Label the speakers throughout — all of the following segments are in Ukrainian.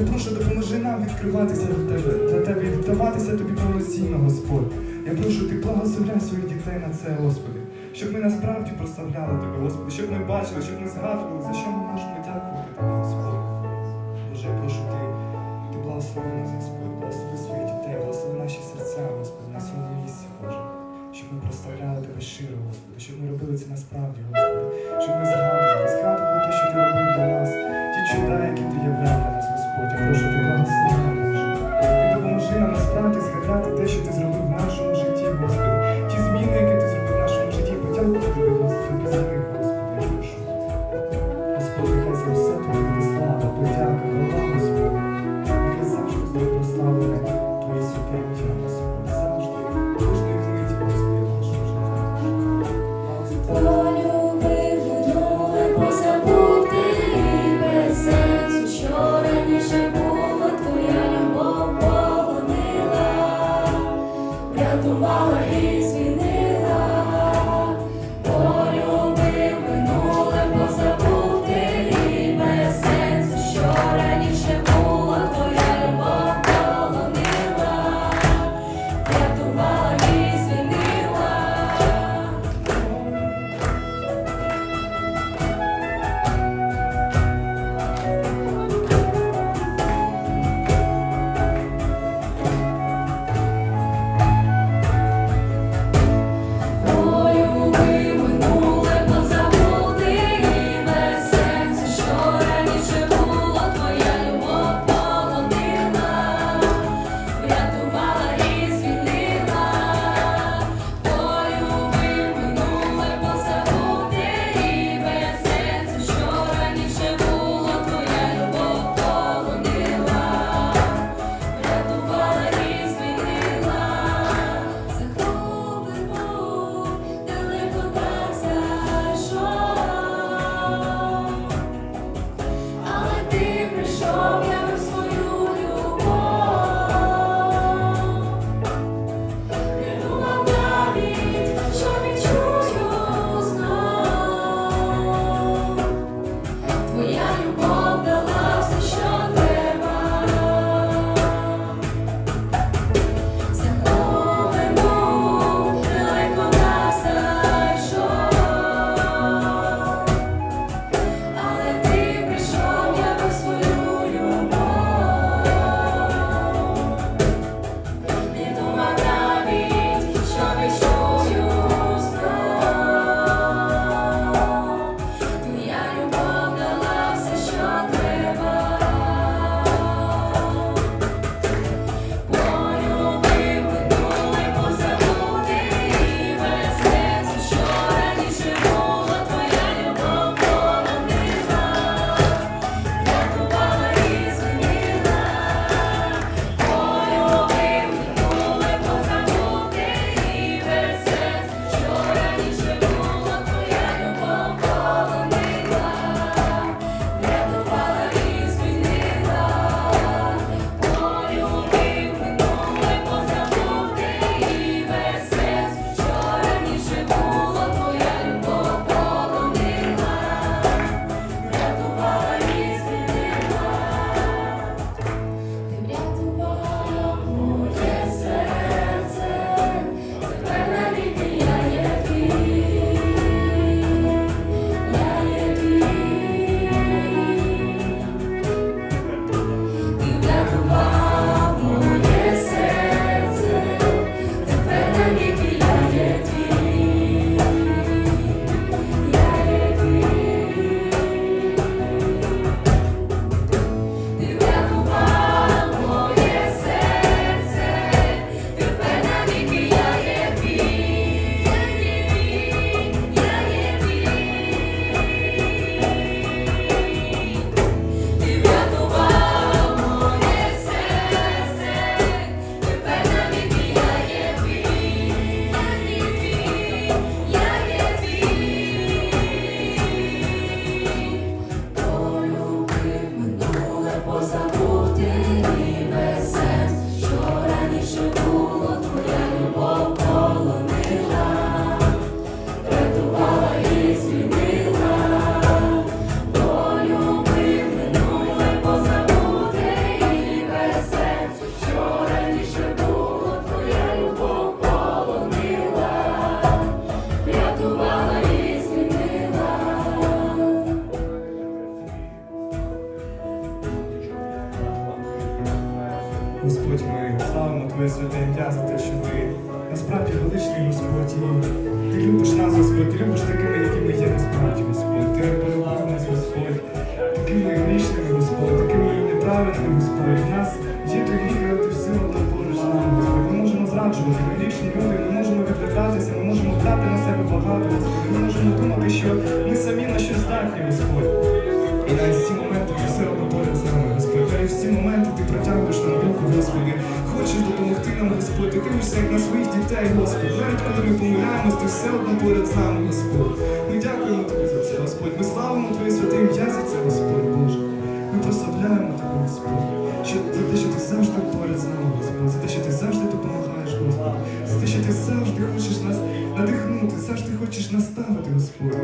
Speaker 1: Я прошу, допоможи нам відкриватися до Тебе, для Тебе і віддаватися Тобі повноцінно, Господь. Я прошу, Ти благословляй своїх дітей на це, Господи. Щоб ми насправді прославляли Тебе, Господи, щоб ми бачили, щоб ми згадували, за що ми можемо дякувати Тобі, Господь. Боже, я прошу Ти, Ти благослови нас, Господь, благослови своїх дітей, благослови наші серця, Господи, на цьому місці, Боже. Щоб ми прославляли Тебе щиро, Господи, щоб ми робили це насправді, Господи, щоб ми згадували Thank you. все
Speaker 2: одно поряд з Господь. Ми дякуємо Тобі за це, Господь. Ми славимо Твоє святе ім'я за це, Господь Боже. Ми прославляємо Тебе, Господь, що, за те, що ти завжди поряд з нами, Господь, за те, що ти завжди допомагаєш, Господь, за те, що ти завжди хочеш нас надихнути, завжди хочеш наставити, Господь.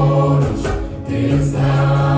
Speaker 2: поруч, ти знаєш.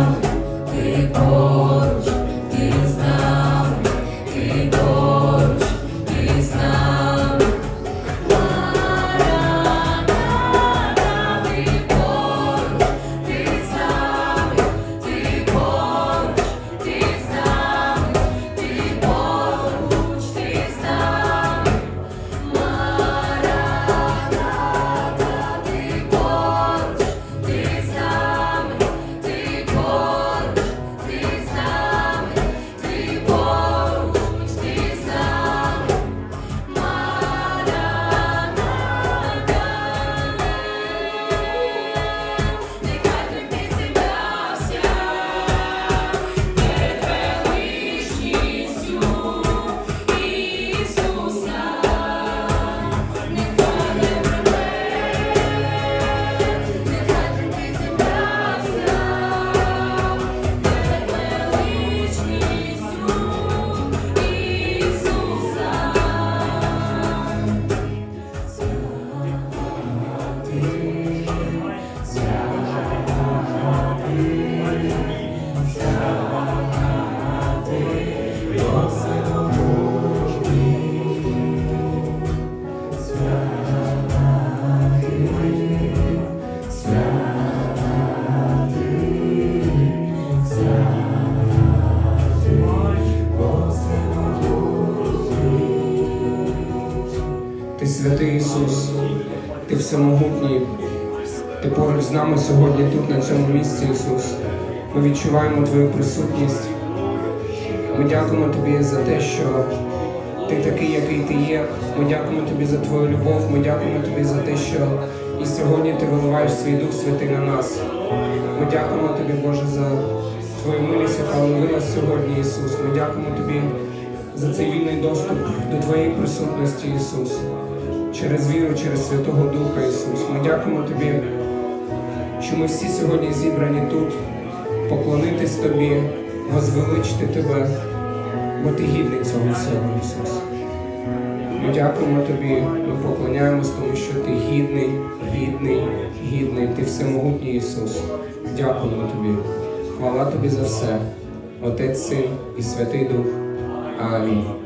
Speaker 3: Ти всемогутній. Ти поруч з нами сьогодні тут, на цьому місці, Ісус. Ми відчуваємо Твою присутність. Ми дякуємо Тобі за те, що Ти такий, який ти є. Ми дякуємо Тобі за Твою любов. Ми дякуємо Тобі за те, що і сьогодні Ти виливаєш свій Дух Святий на нас. Ми дякуємо Тобі, Боже, за Твою милість, яка вилилась сьогодні, Ісус. Ми дякуємо Тобі за цей вільний доступ до Твоєї присутності, Ісус. Через віру, через Святого Духа, Ісус. Ми дякуємо Тобі, що ми всі сьогодні зібрані тут, поклонитись Тобі, возвеличити Тебе, бо Ти гідний цього всього, Ісус. Ми дякуємо Тобі, ми поклоняємось тому, що Ти гідний, гідний, гідний, Ти всемогутній Ісус. Дякуємо Тобі. Хвала Тобі за все. Отець, Син і Святий Дух. Амінь.